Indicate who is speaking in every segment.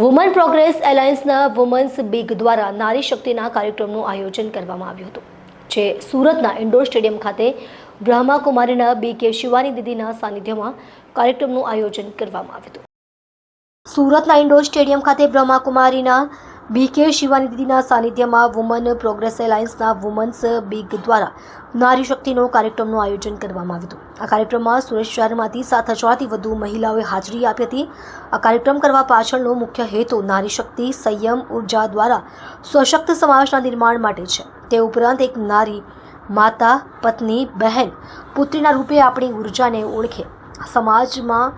Speaker 1: Woman progress એલાયન્સના women's big દ્વારા નારી શક્તિના કાર્યક્રમનું આયોજન કરવામાં આવ્યું હતું, જે સુરતના ઇન્ડોર સ્ટેડિયમ ખાતે બ્રહ્માકુમારીના બી કે શિવાની દીદીના સાનિધ્યમાં કાર્યક્રમનું આયોજન કરવામાં આવ્યું હતું. સુરતના ઇન્ડોર સ્ટેડિયમ ખાતે બ્રહ્માકુમારીના બી કે શિવાની દીદીના સાનિધ્યમાં વુમન પ્રોગ્રેસ એલાયન્સના વુમન્સ બિગ દ્વારા નારી શક્તિનો કાર્યક્રમનું આયોજન કરવામાં આવ્યું હતું. આ કાર્યક્રમમાં સુરત શહેરમાંથી સાત હજારથી વધુ મહિલાઓએ હાજરી આપી હતી. આ કાર્યક્રમ કરવા પાછળનો મુખ્ય હેતુ નારી શક્તિ, સંયમ, ઊર્જા દ્વારા સશક્ત સમાજના નિર્માણ માટે છે. તે ઉપરાંત એક નારી માતા, પત્ની, બહેન, પુત્રીના રૂપે આપણી ઉર્જાને ઓળખે. સમાજમાં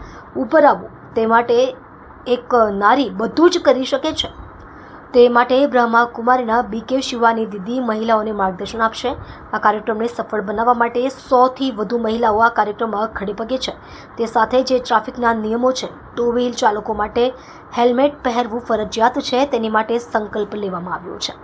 Speaker 1: ઉપર આવવું તે માટે એક નારી બધું જ કરી શકે છે. તે માટે બ્રહ્મા કુમારીના બી કે શિવાની દીદી મહિલાઓને માર્ગદર્શન આપશે. આ કાર્યક્રમને સફળ બનાવવા માટે સોથી વધુ મહિલાઓ આ કાર્યક્રમમાં ખડે પગે છે. તે સાથે જે ટ્રાફિકના નિયમો છે, ટુ વ્હીલ ચાલકો માટે હેલ્મેટ પહેરવું ફરજિયાત છે, તેની માટે સંકલ્પ લેવામાં આવ્યો છે.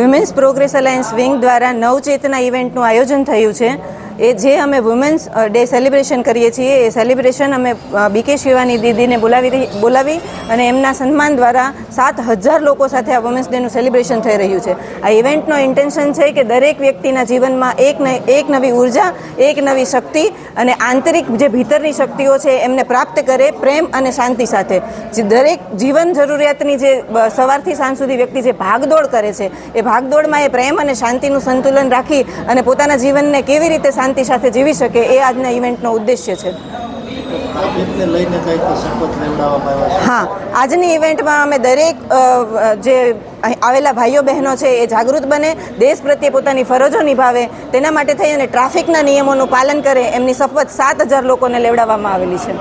Speaker 2: વિમેન્સ પ્રોગ્રેસ અલાયન્સ વિંગ દ્વારા નવચેતના ઇવેન્ટનું આયોજન થયું છે. એ જે અમે વુમેન્સ ડે સેલિબ્રેશન કરીએ છીએ, એ સેલિબ્રેશન અમે બીકે શિવાની દીદીને બોલાવી બોલાવી અને એમના સન્માન દ્વારા સાત હજાર લોકો સાથે આ વુમેન્સ ડેનું સેલિબ્રેશન થઈ રહ્યું છે. આ ઇવેન્ટનો ઇન્ટેન્શન છે કે દરેક વ્યક્તિના જીવનમાં એક એક નવી ઊર્જા, એક નવી શક્તિ અને આંતરિક જે ભીતરની શક્તિઓ છે એમને પ્રાપ્ત કરે પ્રેમ અને શાંતિ સાથે. દરેક જીવન જરૂરિયાતની જે સવારથી સાંજ સુધી વ્યક્તિ જે ભાગદોડ કરે છે, એ ભાગદોડમાં એ પ્રેમ અને શાંતિનું સંતુલન રાખી અને પોતાના જીવનને કેવી રીતે શાંતિ સાથે જીવી શકે એ આજના ઇવેન્ટનો ઉદ્દેશ્ય છે. હા આજની ઇવેન્ટમાં અમે દરેક જે આવેલા ભાઈઓ બહેનો છે એ જાગૃત બને દેશ પ્રત્યે પોતાની ફરજો નિભાવે તેના માટે થઈ અને ટ્રાફિકના નિયમોનું પાલન કરે એમની શપથ સાત હજાર લોકોને લેવડાવવામાં આવેલી છે.